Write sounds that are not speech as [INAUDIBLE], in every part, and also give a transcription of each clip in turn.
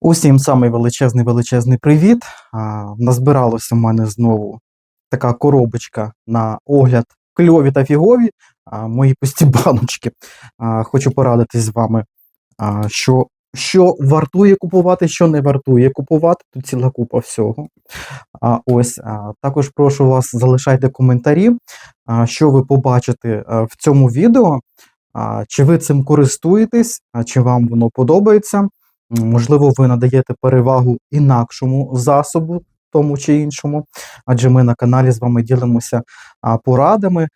Усім самий величезний величезний привіт. А, назбиралося в мене знову така коробочка на огляд кльові та фігові. Мої пусті [LAUGHS] баночки. Хочу порадитись з вами, що, що вартує купувати, що не вартує купувати. Тут ціла купа всього. Ось також прошу вас залишайте коментарі, що ви побачите в цьому відео. Чи ви цим користуєтесь, чи вам воно подобається? Можливо, ви надаєте перевагу інакшому засобу, тому чи іншому, адже ми на каналі з вами ділимося порадами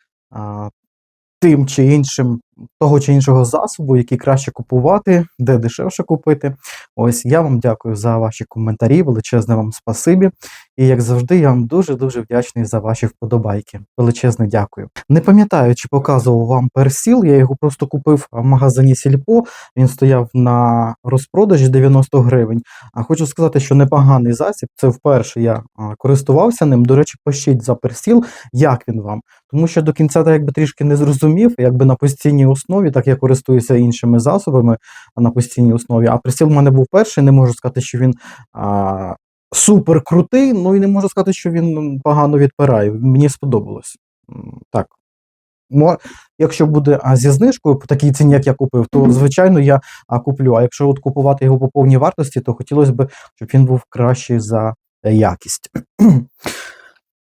тим чи іншим, того чи іншого засобу, який краще купувати, де дешевше купити. Ось я вам дякую за ваші коментарі, величезне вам спасибі. І як завжди, я вам дуже-дуже вдячний за ваші вподобайки. Величезне дякую. Не пам'ятаю, чи показував вам персіл. Я його просто купив в магазині Сільпо. Він стояв на розпродажі 90 гривень. А хочу сказати, що непоганий засіб. Це вперше я користувався ним. До речі, пишіть за персіл, як він вам. Тому що до кінця так якби трішки не зрозумів, якби на постійній основі, так я користуюся іншими засобами на постійній основі. А персіл в мене був перший. Не можу сказати, що він. А, Супер крутий, ну і не можу сказати, що він погано відпирає. Мені сподобалось. Так. Мо- Якщо буде а, зі знижкою по такій ціні, як я купив, то звичайно я а, куплю. А якщо от купувати його по повній вартості, то хотілося б, щоб він був кращий за е, якість.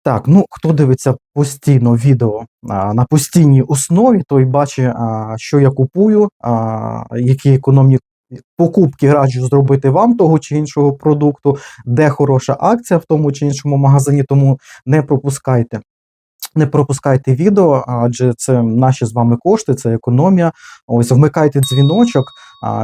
Так, ну хто дивиться постійно відео а, на постійній основі, той бачить, а, що я купую, а, які економні покупки раджу зробити вам того чи іншого продукту, де хороша акція в тому чи іншому магазині, тому не пропускайте. Не пропускайте відео, адже це наші з вами кошти, це економія. Ось вмикайте дзвіночок,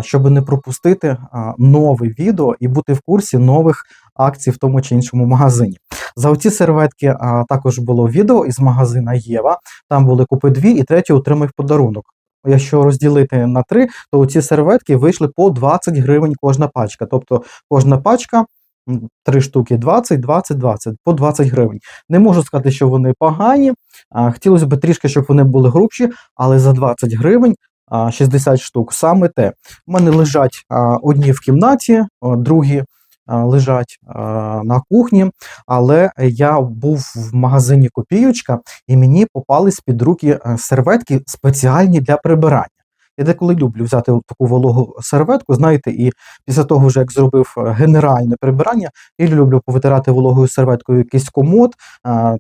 щоб не пропустити нове відео і бути в курсі нових акцій в тому чи іншому магазині. За оці серветки а, також було відео із магазина Єва. Там були купи дві і третю отримай в подарунок. Якщо розділити на три, то ці серветки вийшли по 20 гривень кожна пачка. Тобто кожна пачка три штуки 20, 20, 20, по 20 гривень. Не можу сказати, що вони погані. А, хотілося б трішки, щоб вони були грубші, але за 20 гривень а, 60 штук саме те. У мене лежать а, одні в кімнаті, а, другі лежать на кухні. Але я був в магазині Копійочка, і мені попались під руки е, серветки спеціальні для прибирання. Я деколи люблю взяти таку вологу серветку, знаєте, і після того, вже як зробив е, генеральне прибирання, я люблю повитирати вологою серветкою якийсь комод,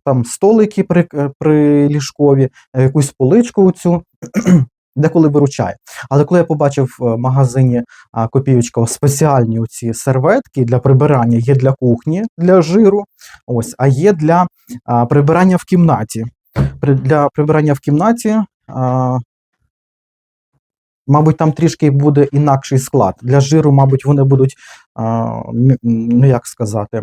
там столики при, е, приліжкові, е, якусь поличку цю. Деколи виручає. Але коли я побачив в магазині Копійочка спеціальні ці серветки для прибирання, є для кухні, для жиру, ось, а є для а, прибирання в кімнаті. При, для прибирання в кімнаті, а, мабуть, там трішки буде інакший склад. Для жиру, мабуть, вони будуть, а, ну як сказати,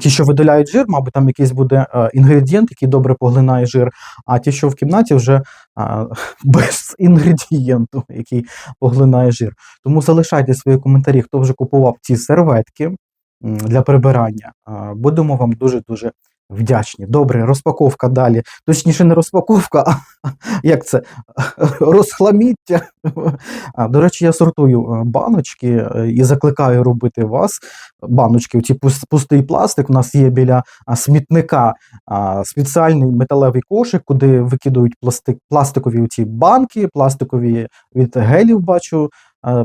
ті, що видаляють жир, мабуть, там якийсь буде е, інгредієнт, який добре поглинає жир, а ті, що в кімнаті, вже а, [LAUGHS] без інгредієнту, який поглинає жир. Тому залишайте свої коментарі, хто вже купував ці серветки для прибирання. А, Будемо вам дуже-дуже вдячні. Добре, розпаковка далі. Точніше, не розпаковка, а [LAUGHS] як це? Розхламіття. До речі, я сортую е, баночки е, і закликаю робити вас. Баночки, ці пустий пластик. У нас є біля смітника спеціальний металевий кошик, куди викидують пластик, пластикові ці банки, пластикові від гелів, бачу,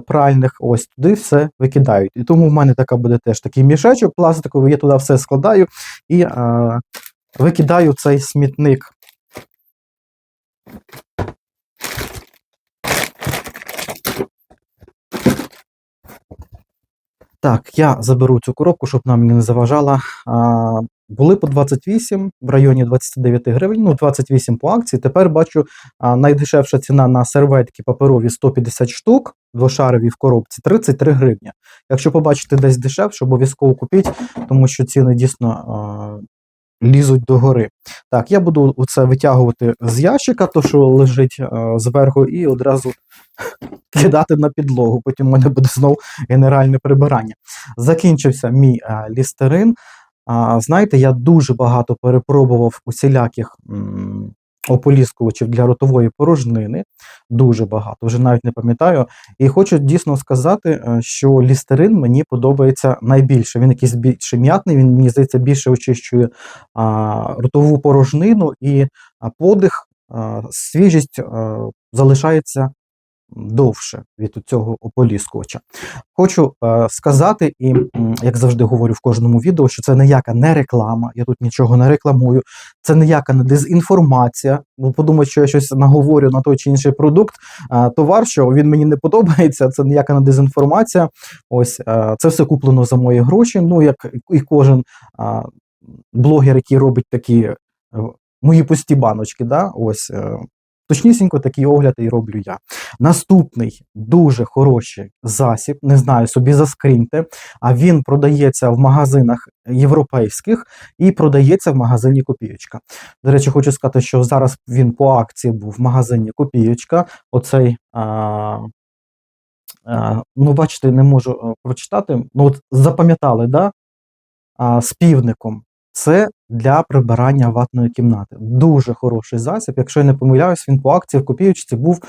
пральних. Ось туди все викидають. І тому в мене така буде теж такий мішечок пластиковий, я туди все складаю і а, викидаю цей смітник. Так, я заберу цю коробку, щоб нам не заважала. А, були по 28 в районі 29 гривень, ну 28 по акції. Тепер бачу а, найдешевша ціна на серветки паперові 150 штук, двошарові в коробці 33 гривні. Якщо побачите десь дешевше, обов'язково купіть, тому що ціни дійсно а, лізуть догори. Так, я буду оце витягувати з ящика, то що лежить а, зверху, і одразу [LAUGHS] кидати на підлогу. Потім у мене буде знову генеральне прибирання. Закінчився мій а, лістерин. А, знаєте, я дуже багато перепробував усіляких ополіскувачів для ротової порожнини. Дуже багато, вже навіть не пам'ятаю. І хочу дійсно сказати, е, що лістерин мені подобається найбільше. Він якийсь більше м'ятний, він мені здається більше очищує а, ротову порожнину і подих, а, свіжість а, залишається довше від цього ополіскувача. Хочу е, сказати, і як завжди говорю в кожному відео, що це ніяка не реклама, я тут нічого не рекламую, це ніяка не дезінформація. Бо подумають, що я щось наговорю на той чи інший продукт, е, товар, що він мені не подобається, це ніяка не дезінформація. Ось е, це все куплено за мої гроші. Ну, як і кожен е, блогер, який робить такі е, мої пусті баночки, да, ось. Е, Точнісінько такий огляд і роблю я. Наступний дуже хороший засіб, не знаю, собі заскріньте, а він продається в магазинах європейських і продається в магазині Копієчка. До речі, хочу сказати, що зараз він по акції був в магазині Копієчка. Оцей, а, ну, бачите, не можу прочитати. Ну, от запам'ятали, да? а, з півником. Це для прибирання ватної кімнати. Дуже хороший засіб. Якщо я не помиляюсь, він по акції в копіючці був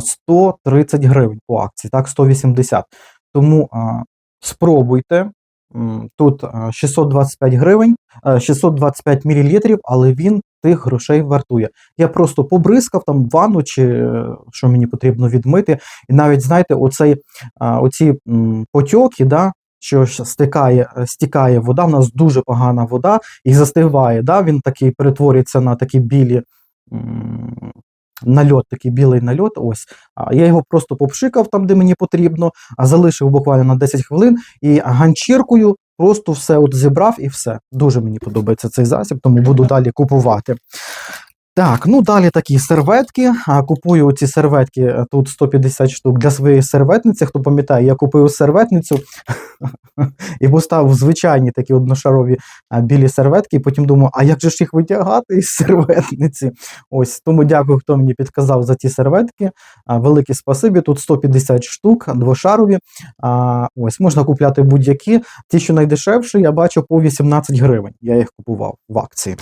130 гривень по акції, так, 180. Тому спробуйте. Тут 625 гривень, 625 мл, але він тих грошей вартує. Я просто побризкав там ванну, чи що мені потрібно відмити. І навіть, знаєте, оцей, оці потьоки, да, що стикає, е, стікає вода, в нас дуже погана вода і застигає. Да? Він такий перетворюється на такі білі нальот, такий білий нальот. Ось. А я його просто попшикав там, де мені потрібно, а залишив буквально на 10 хвилин і ганчіркою просто все от зібрав і все. Дуже мені подобається цей засіб, тому буду далі купувати. Так, ну далі такі серветки. Купую ці серветки е, тут 150 штук для своєї серветниці. Хто пам'ятає, я купив серветницю [LAUGHS] і поставив звичайні такі одношарові білі серветки. І потім думаю, а як же ж їх витягати із серветниці? Ось тому дякую, хто мені підказав за ті серветки. Велике спасибі. Тут 150 штук, двошарові. Ось можна купляти будь-які. Ті, що найдешевші, я бачу по 18 гривень. Я їх купував в акції.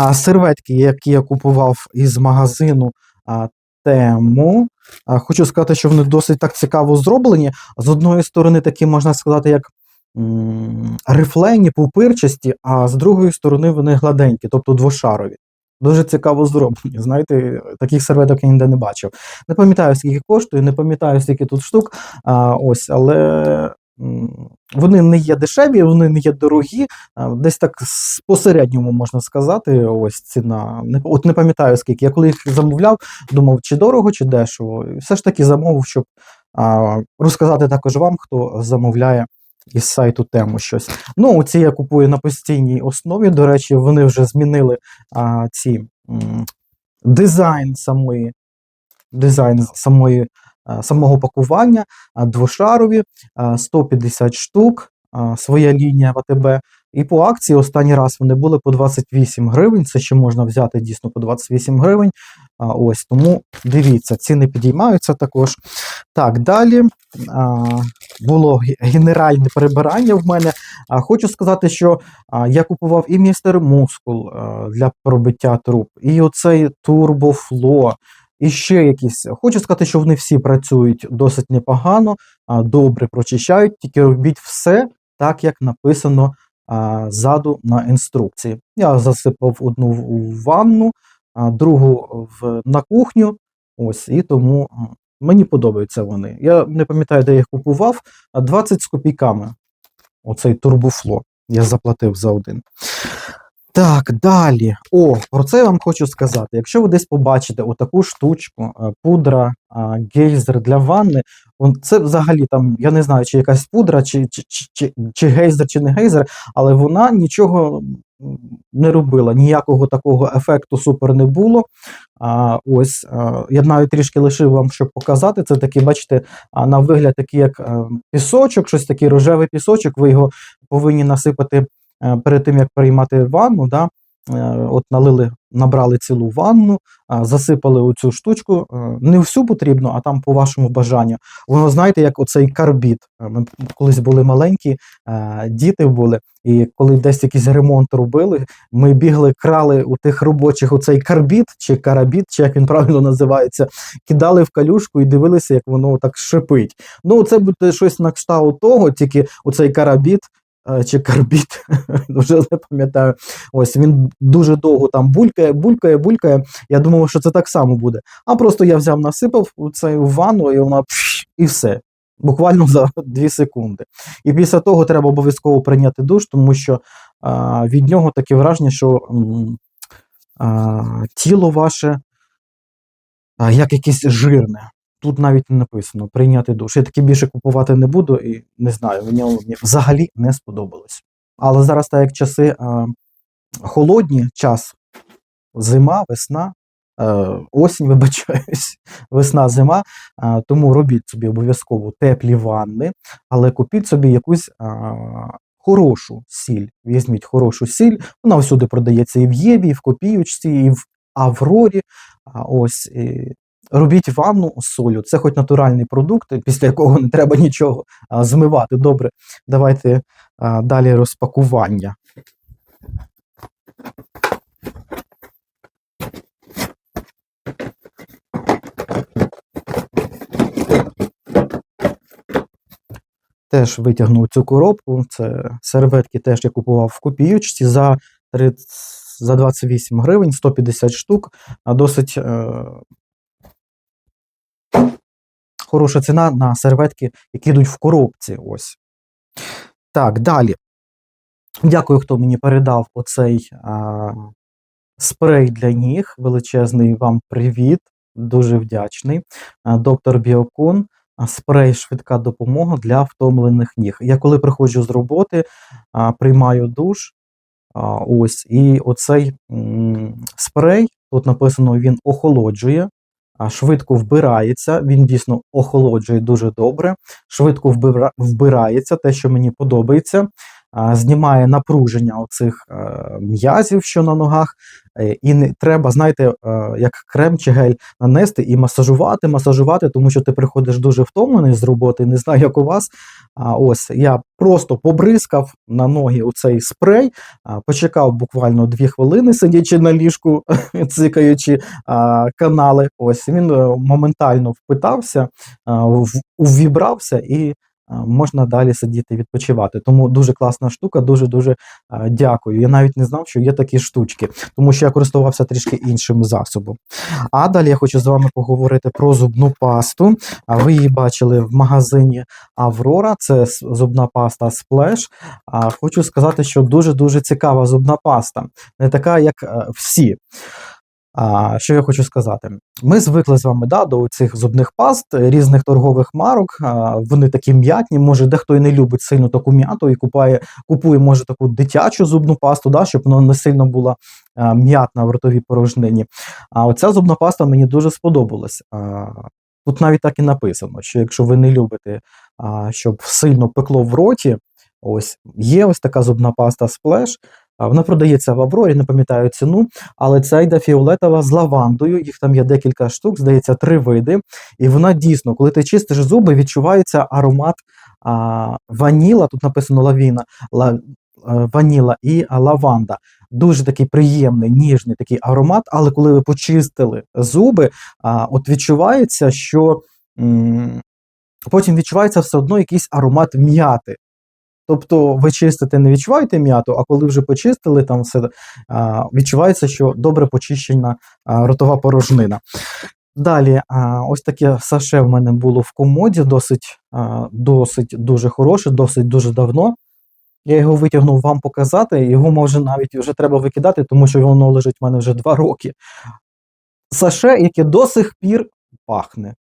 А серветки, які я купував із магазину а, Тему, а, хочу сказати, що вони досить так цікаво зроблені. З одної сторони, такі можна сказати, як рифлені, пупирчасті, а з другої сторони вони гладенькі, тобто двошарові. Дуже цікаво зроблені. Знаєте, таких серветок я ніде не бачив. Не пам'ятаю, скільки коштує, не пам'ятаю, скільки тут штук. А, ось, але вони не є дешеві, вони не є дорогі. Десь так посередньому можна сказати. Ось ціна. От не пам'ятаю скільки. Я коли їх замовляв, думав, чи дорого, чи дешево. І все ж таки замовив, щоб розказати також вам, хто замовляє із сайту тему щось. Ну, ці я купую на постійній основі. До речі, вони вже змінили а, ці м, дизайн самої, дизайн самої, самого пакування, двошарові, 150 штук, своя лінія ВТБ. І по акції останній раз вони були по 28 гривень. Це ще можна взяти дійсно по 28 гривень. Ось тому дивіться, ціни підіймаються також. Так, далі було генеральне прибирання в мене. Хочу сказати, що я купував і містер Мускул для пробиття труб, і оцей Турбофло, і ще якісь. Хочу сказати, що вони всі працюють досить непогано, добре прочищають, тільки робіть все так, як написано ззаду на інструкції. Я засипав одну в ванну, другу в, на кухню. Ось, і тому мені подобаються вони. Я не пам'ятаю, де я їх купував, а 20 з копійками. Оцей турбофло. Я заплатив за один. Так, далі. О, про це я вам хочу сказати. Якщо ви десь побачите отаку штучку, е, пудра, гейзер для ванни, це взагалі там, я не знаю, чи якась пудра, чи, чи, чи, чи, гейзер, чи не гейзер, але вона нічого не робила, ніякого такого ефекту супер не було. А, ось а, я навіть трішки лишив вам, щоб показати. Це такий, бачите, на вигляд такий, як е, пісочок, щось такий рожевий пісочок. Ви його повинні насипати е, перед тим, як приймати ванну. Да? от налили, набрали цілу ванну, засипали оцю штучку. е, Не всю потрібно, а там по вашому бажанню. Воно, знаєте, як оцей карбід. Е, Ми колись були маленькі, е, діти були, і коли десь якийсь ремонт робили, ми бігли, крали у тих робочих оцей карбід чи карабід, чи як він правильно називається, кидали в калюшку і дивилися, як воно так шипить. Ну, це буде щось на кшталт того, тільки оцей карабід. Е, Чи карбід, [LAUGHS] вже не пам'ятаю. Ось він дуже довго там булькає, булькає, булькає. Я думав, що це так само буде. А просто я взяв, насипав у цей ванну, і вона і все. Буквально за [LAUGHS] 2 секунди. І після того треба обов'язково прийняти душ, тому що а, від нього таке враження, що а, тіло ваше а, як якесь жирне. Тут навіть не написано прийняти душ. Я таки більше купувати не буду і не знаю, мені мені взагалі не сподобалось. Але зараз, так як часи а, холодні, час зима, весна, е, осінь, [LAUGHS] вибачаюсь, весна, зима, а, тому робіть собі обов'язково теплі ванни, але купіть собі якусь а, хорошу сіль. Візьміть хорошу сіль, вона всюди продається і в Єві, і в Копіючці, і в Аврорі. Ось, і робіть ванну з солью. Це хоч натуральний продукт, після якого не треба нічого змивати. Добре, давайте далі розпакування. Теж витягнув цю коробку. Це серветки теж я купував в копіючці за 30, за 28 гривень, 150 штук. Досить е, хороша ціна на серветки, які йдуть в коробці. Ось. Так, далі. Дякую, хто мені передав оцей а, спрей для ніг. Величезний вам привіт. Дуже вдячний. А, Доктор Біокун. Спрей швидка допомога для втомлених ніг. Я коли приходжу з роботи, а, приймаю душ. а, Ось, і оцей м, спрей, тут написано, він охолоджує, швидко вбирається. Він дійсно охолоджує дуже добре, швидко вбирається, те, що мені подобається. Знімає напруження оцих е, м'язів, що на ногах, е, і не треба, знаєте, е, як крем чи гель нанести і масажувати, масажувати, тому що ти приходиш дуже втомлений з роботи, не знаю, як у вас. А ось я просто побризкав на ноги у цей спрей, почекав буквально дві хвилини, сидячи на ліжку, [LAUGHS] цикаючи канали. Ось він моментально впитався, увібрався і. Можна далі сидіти відпочивати. Тому дуже класна штука, дуже дуже дякую. Я навіть не знав, що є такі штучки, тому що я користувався трішки іншим засобом. А далі я хочу з вами поговорити про зубну пасту. Ви її бачили в магазині Аврора, це зубна паста Splash. Хочу сказати, що дуже-дуже цікава зубна паста, не така, як е, всі. А, що я хочу сказати? Ми звикли з вами да, до цих зубних паст е, різних торгових марок. А, вони такі м'ятні. Може, дехто і не любить сильно таку м'яту і купує, купує, може, таку дитячу зубну пасту, да, щоб вона не сильно була а, м'ятна в ротовій порожнині. А оця зубна паста мені дуже сподобалась. А, тут навіть так і написано, що якщо ви не любите, а, щоб сильно пекло в роті, ось є ось така зубна паста Splash. Вона продається в Аврорі, не пам'ятаю ціну, але це йде фіолетова з лавандою. Їх там є декілька штук, здається, три види. І вона дійсно, коли ти чистиш зуби, відчувається аромат а, ваніла. Тут написано лавіна, ла, е, ваніла і лаванда. Дуже такий приємний, ніжний такий аромат. Але коли ви почистили зуби, а, от відчувається, що м, потім відчувається все одно якийсь аромат м'яти. Тобто ви чистите, не відчуваєте м'яту, а коли вже почистили, там все відчувається, що добре почищена ротова порожнина. Далі, ось таке саше в мене було в комоді, досить, досить дуже хороше, досить дуже давно. Я його витягнув вам показати, його може навіть вже треба викидати, тому що воно лежить в мене вже два роки. Саше, яке до сих пір пахне.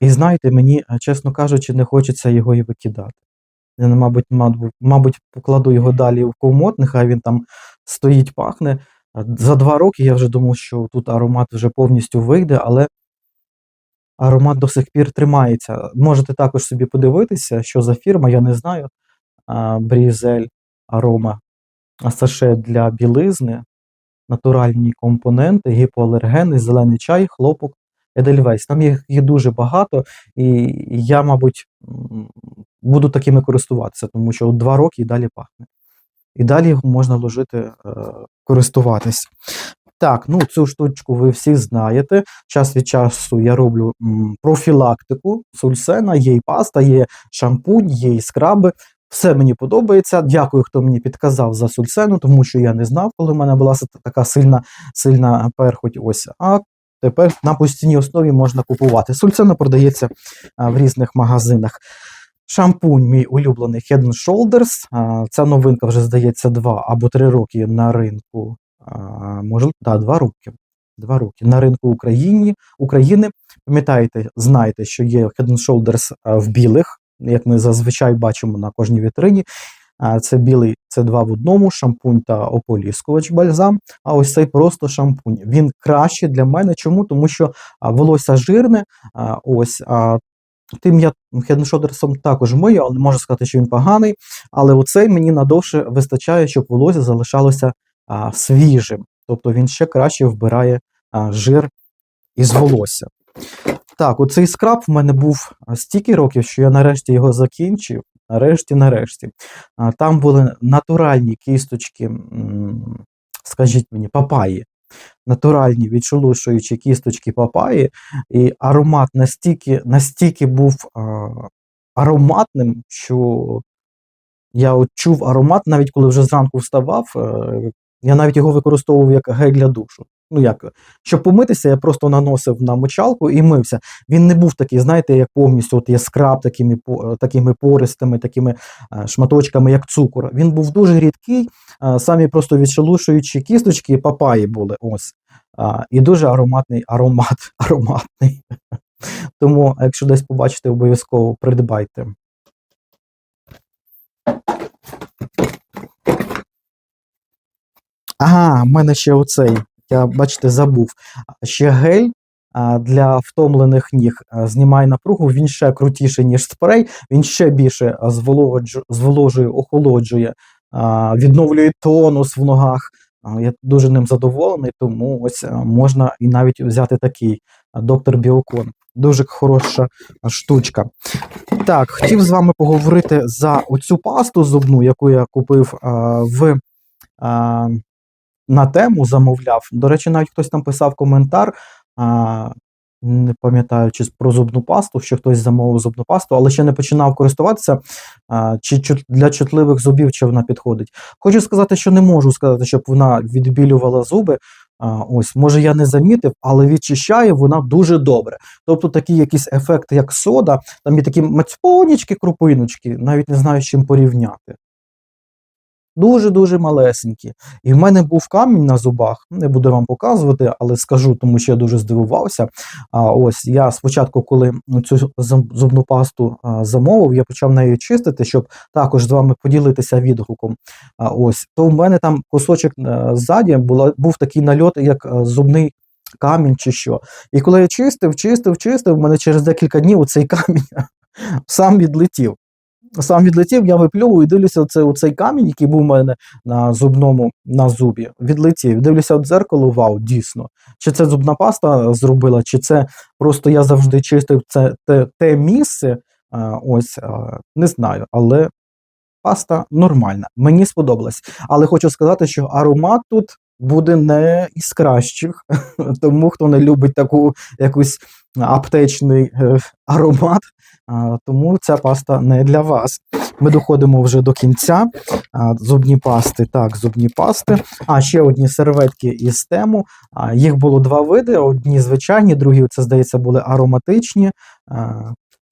І знаєте, мені, е, чесно кажучи, не хочеться його і викидати. Я, мабуть, мабуть, покладу його далі в комод, нехай він там стоїть, пахне. За два роки я вже думав, що тут аромат вже повністю вийде, але аромат до сих пір тримається. Можете також собі подивитися, що за фірма, я не знаю. Брізель Арома саше для білизни, натуральні компоненти, гіпоалергени, зелений чай, хлопок, Едельвейс. Там їх, їх дуже багато, і я, мабуть, буду такими користуватися, тому що два роки і далі пахне. І далі його можна ложити, е, користуватись. Так, ну цю штучку ви всі знаєте. Час від часу я роблю м, профілактику сульсена, є і паста, є шампунь, є і скраби. Все мені подобається. Дякую, хто мені підказав за сульсену, тому що я не знав, коли в мене була така сильна, сильна перхоть. Ось. А тепер на постійній основі можна купувати. Сульсена продається в різних магазинах. Шампунь, мій улюблений Head and Shoulders. Ця новинка вже здається два або три роки на ринку. Може, да, два роки. Два роки на ринку Україні, України. Пам'ятаєте, знаєте, що є Head and Shoulders в білих, як ми зазвичай бачимо на кожній вітрині. Це білий, це два в одному, шампунь та ополіскувач бальзам. А ось цей просто шампунь. Він кращий для мене. Чому? Тому що волосся жирне. Ось тим я Shoulders також мию, але не можу сказати, що він поганий. Але оцей мені надовше вистачає, щоб волосся залишалося свіжим. Тобто він ще краще вбирає жир із волосся. Так, оцей скраб в мене був стільки років, що я нарешті його закінчив. Нарешті, нарешті. Там були натуральні кісточки, скажіть мені, папаї. Натуральні відшелушуючі кісточки папаї, і аромат настільки, настільки був ароматним, що я чув аромат, навіть коли вже зранку вставав. е, Я навіть його використовував як гель для душу. Ну як, щоб помитися, я просто наносив на мочалку і мився. Він не був такий, знаєте, як повністю от є скраб такими, такими пористими, такими е, шматочками, як цукор. Він був дуже рідкий, е, самі просто відшелушуючі кісточки папаї були. Ось. І дуже ароматний аромат. [LAUGHS] ароматний. Тому, якщо десь побачите, обов'язково придбайте. Ага, в мене ще оцей. Я, бачите, забув. Ще гель для втомлених ніг знімає напругу, він ще крутіший, ніж спрей, він ще більше зволожує, охолоджує, відновлює тонус в ногах. Я дуже ним задоволений, тому ось можна і навіть взяти такий доктор Біокон. Дуже хороша штучка. Так, хотів з вами поговорити за оцю пасту зубну, яку я купив а, в. А, на тему замовляв. До речі, навіть хтось там писав коментар. А, не пам'ятаю, чи про зубну пасту, що хтось замовив зубну пасту, але ще не починав користуватися, а, чи для чутливих зубів чи вона підходить. Хочу сказати, що не можу сказати, щоб вона відбілювала зуби. А, ось, може, я не замітив, але відчищає вона дуже добре. Тобто такий якийсь ефект, як сода, там є такі мацьпонічки, крупиночки, навіть не знаю, з чим порівняти. Дуже-дуже малесенькі. І в мене був камінь на зубах. Не буду вам показувати, але скажу, тому що я дуже здивувався. А ось я спочатку, коли цю зубну пасту а, замовив, я почав нею чистити, щоб також з вами поділитися відгуком. А ось то в мене там кусочок е, ззаді була, був такий нальот, як е, зубний камінь чи що. І коли я чистив, чистив, чистив, в мене через декілька днів цей [LAUGHS] камінь сам відлетів. Сам відлетів, я виплював і дивлюся, це оцей камінь, який був у мене на зубному на зубі, відлетів. Дивлюся в дзеркало, вау, дійсно. Чи це зубна паста зробила, чи це просто я завжди чистив це те, те місце. Ось не знаю, але паста нормальна. Мені сподобалась. Але хочу сказати, що аромат тут буде не із кращих, [LAUGHS] тому хто не любить таку якусь аптечний е, аромат, тому ця паста не для вас. Ми доходимо вже до кінця. Зубні пасти, так, зубні пасти. А ще одні серветки із тему. Їх було два види: одні звичайні, другі, це здається, були ароматичні.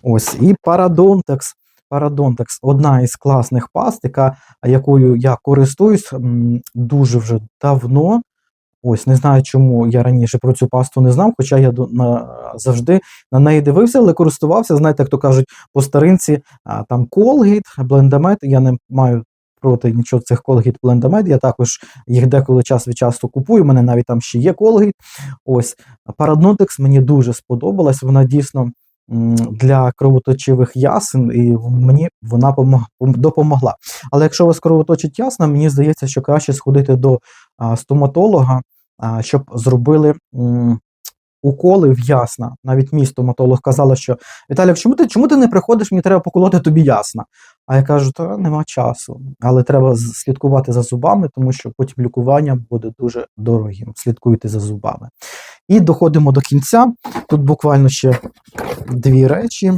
Ось і Парадонтекс. Парадонтекс одна із класних паст, яка, якою я користуюсь дуже вже давно. Ось не знаю, чому я раніше про цю пасту не знав, хоча я на, завжди на неї дивився, але користувався. Знаєте, як то кажуть, по старинці там Colgate, Blendamed, Я не маю проти нічого цих Colgate, Blendamed, Я також їх деколи час від часу купую. У мене навіть там ще є Colgate. Ось Парадонтекс мені дуже сподобалась. Вона дійсно для кровоточивих ясен, і мені вона допомогла. Але якщо вас кровоточить ясна, мені здається, що краще сходити до стоматолога, щоб зробили уколи в ясна. Навіть мій стоматолог казала, що Віталій, чому ти, чому ти не приходиш, мені треба поколоти тобі ясна. А я кажу, то нема часу. Але треба слідкувати за зубами, тому що потім лікування буде дуже дорогим. Слідкуйте за зубами. І доходимо до кінця. Тут буквально ще дві речі.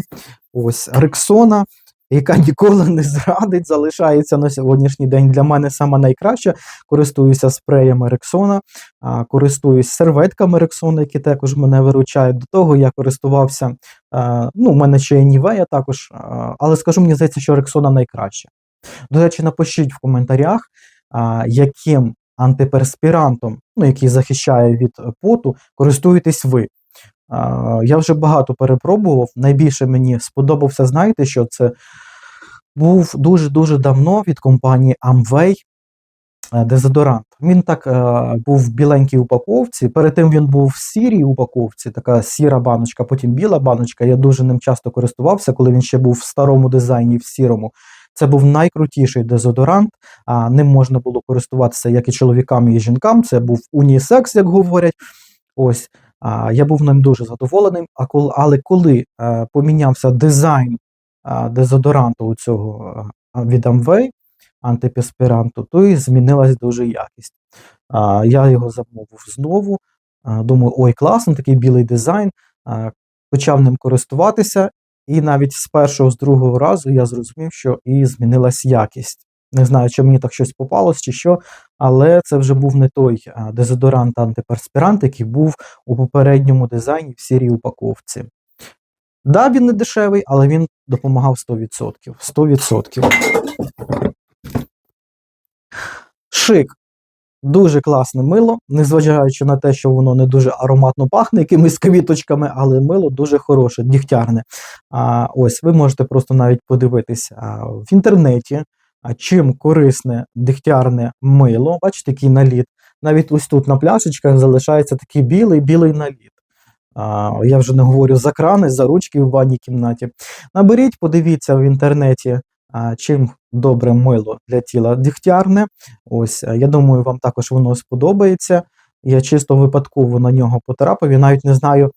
Ось Рексона, яка ніколи не зрадить, залишається на сьогоднішній день для мене сама найкраща. Користуюся спреями Рексона, користуюсь серветками Рексона, які також мене виручають. До того я користувався. Ну, у мене ще є Нівея також, але скажу, мені здається, що Рексона найкраще. До речі, напишіть в коментарях, яким антиперспірантом, ну, який захищає від е, поту, користуєтесь ви. Я вже багато перепробував. Найбільше мені сподобався, знаєте, що це був дуже-дуже давно від компанії Amway е, дезодорант. Він так е, був в біленькій упаковці. Перед тим він був в сірій упаковці, така сіра баночка, потім біла баночка. Я дуже ним часто користувався, коли він ще був в старому дизайні, в сірому. Це був найкрутіший дезодорант. А ним можна було користуватися як і чоловікам, і жінкам. Це був унісекс, як говорять. Ось а, я був ним дуже задоволеним. А коли, але коли е, помінявся дизайн а, дезодоранту у цього е, від Amway, антипіспіранту, то і змінилась дуже якість. А, я його замовив знову. А, думаю, ой, класно, такий білий дизайн. А, почав ним користуватися, і навіть з першого, з другого разу я зрозумів, що і змінилась якість. Не знаю, чи мені так щось попалось, чи що, але це вже був не той а, дезодорант антиперспірант, який був у попередньому дизайні в сірій упаковці. Да, він не дешевий, але він допомагав 100%. 100%. Шик. Дуже класне мило, незважаючи на те, що воно не дуже ароматно пахне якимись квіточками, але мило дуже хороше, дігтярне. А, ось ви можете просто навіть подивитись в інтернеті, а, чим корисне дегтярне мило. Бачите, який наліт. Навіть ось тут на пляшечках залишається такий білий білий наліт. А, я вже не говорю за крани, за ручки в ванній кімнаті. Наберіть, подивіться в інтернеті, чим добре мило для тіла дігтярне. Ось, е, я думаю, вам також воно сподобається. Я чисто випадково на нього потрапив. Я навіть не знаю.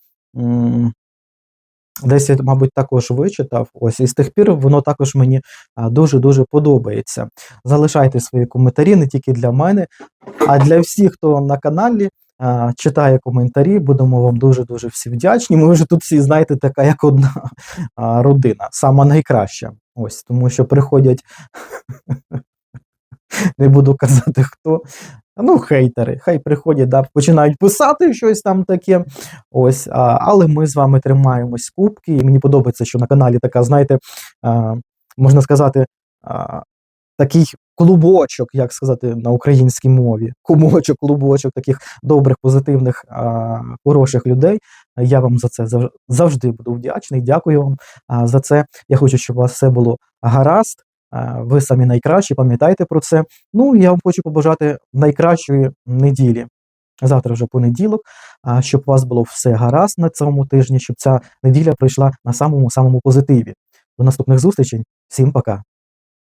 Десь я, мабуть, також вичитав. Ось і з тих пір воно також мені дуже-дуже подобається. Залишайте свої коментарі не тільки для мене, а для всіх, хто на каналі читає коментарі. Будемо вам дуже-дуже всі вдячні. Ми вже тут всі, знаєте, така як одна родина, сама найкраща. Ось, тому що приходять, не буду казати хто. Ну, хейтери, хай приходять, да, починають писати щось там таке. Ось, а, але ми з вами тримаємось кубки, і мені подобається, що на каналі така, знаєте, а, можна сказати, а, такий клубочок, як сказати на українській мові, кумочок, клубочок таких добрих, позитивних, хороших людей. Я вам за це зав- завжди буду вдячний. Дякую вам за це. Я хочу, щоб у вас все було гаразд. Ви самі найкращі, пам'ятайте про це. Ну, я вам хочу побажати найкращої неділі. Завтра вже понеділок, щоб у вас було все гаразд на цьому тижні, щоб ця неділя пройшла на самому самому позитиві. До наступних зустрічей. Всім пока.